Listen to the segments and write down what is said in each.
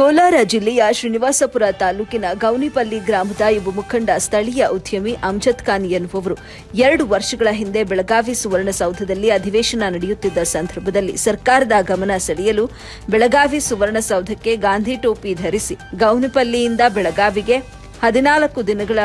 ಕೋಲಾರ ಜಿಲ್ಲೆಯ ಶ್ರೀನಿವಾಸಪುರ ತಾಲೂಕಿನ ಗೌನಿಪಲ್ಲಿ ಗ್ರಾಮದ ಯುವ ಮುಖಂಡ ಸ್ಥಳೀಯ ಉದ್ಯಮಿ ಅಮ್ಜದ್ ಖಾನ್ ಎನ್ನುವವರು ಎರಡು ವರ್ಷಗಳ ಹಿಂದೆ ಬೆಳಗಾವಿ ಸುವರ್ಣಸೌಧದಲ್ಲಿ ಅಧಿವೇಶನ ನಡೆಯುತ್ತಿದ್ದ ಸಂದರ್ಭದಲ್ಲಿ ಸರ್ಕಾರದ ಗಮನ ಸೆಳೆಯಲು ಬೆಳಗಾವಿ ಸುವರ್ಣಸೌಧಕ್ಕೆ ಗಾಂಧಿ ಟೋಪಿ ಧರಿಸಿ ಗೌನಿಪಲ್ಲಿಯಿಂದ ಬೆಳಗಾವಿಗೆ ಹದಿನಾಲ್ಕು ದಿನಗಳ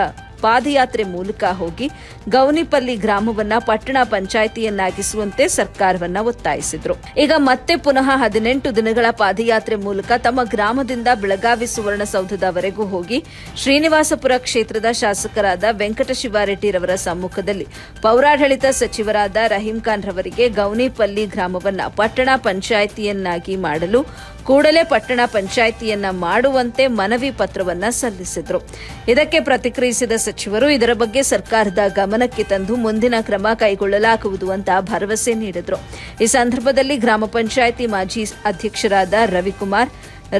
ಪಾದಯಾತ್ರೆ ಮೂಲಕ ಹೋಗಿ ಗೌನಿಪಲ್ಲಿ ಗ್ರಾಮವನ್ನ ಪಟ್ಟಣ ಪಂಚಾಯಿತಿಯನ್ನಾಗಿಸುವಂತೆ ಸರ್ಕಾರವನ್ನ ಒತ್ತಾಯಿಸಿದ್ರು. ಈಗ ಮತ್ತೆ ಪುನಃ ಹದಿನೆಂಟು ದಿನಗಳ ಪಾದಯಾತ್ರೆ ಮೂಲಕ ತಮ್ಮ ಗ್ರಾಮದಿಂದ ಬೆಳಗಾವಿ ಸುವರ್ಣಸೌಧದವರೆಗೂ ಹೋಗಿ ಶ್ರೀನಿವಾಸಪುರ ಕ್ಷೇತ್ರದ ಶಾಸಕರಾದ ವೆಂಕಟಶಿವಾರೆಡ್ಡಿರವರ ಸಮ್ಮುಖದಲ್ಲಿ ಪೌರಾಡಳಿತ ಸಚಿವರಾದ ರಹೀಂ ಖಾನ್ ರವರಿಗೆ ಗೌನಿಪಲ್ಲಿ ಗ್ರಾಮವನ್ನ ಪಟ್ಟಣ ಪಂಚಾಯಿತಿಯನ್ನಾಗಿ ಮಾಡಲು ಕೂಡಲೇ ಪಟ್ಟಣ ಪಂಚಾಯಿತಿಯನ್ನ ಮಾಡುವಂತೆ ಮನವಿ ಪತ್ರವನ್ನ ಸಲ್ಲಿಸಿದ್ರು. ಇದಕ್ಕೆ ಪ್ರತಿಕ್ರಿಯಿಸಿದ ಸಚಿವರು ಇದರ ಬಗ್ಗೆ ಸರ್ಕಾರದ ಗಮನಕ್ಕೆ ತಂದು ಮುಂದಿನ ಕ್ರಮ ಕೈಗೊಳ್ಳಲಾಗುವುದು ಅಂತ ಭರವಸೆ ನೀಡಿದರು. ಈ ಸಂದರ್ಭದಲ್ಲಿ ಗ್ರಾಮ ಪಂಚಾಯಿತಿ ಮಾಜಿ ಅಧ್ಯಕ್ಷರಾದ ರವಿಕುಮಾರ್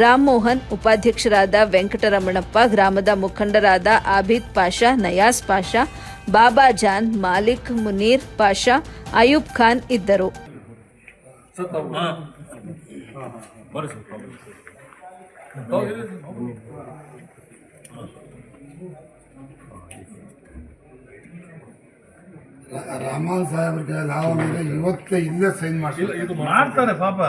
ರಾಮ್ಮೋಹನ್ ಉಪಾಧ್ಯಕ್ಷರಾದ ವೆಂಕಟರಮಣಪ್ಪ, ಗ್ರಾಮದ ಮುಖಂಡರಾದ ಆಬಿದ್ ಪಾಷಾ ನಯಾಸ್ ಪಾಷಾ, ಬಾಬಾ ಜಾನ್, ಮಾಲಿಕ್ ಮುನೀರ್ ಪಾಷಾ, ಅಯೂಬ್ ಖಾನ್ ಇದ್ದರು. ರಾಮನ್ ಸಾಹೇಬ್ರಿಗೆ ನಾವು ಇವತ್ತೇ ಇಲ್ಲೇ ಸೈನ್ ಮಾಡ್ತೀವಿ ಮಾಡ್ತಾರೆ ಪಾಪ.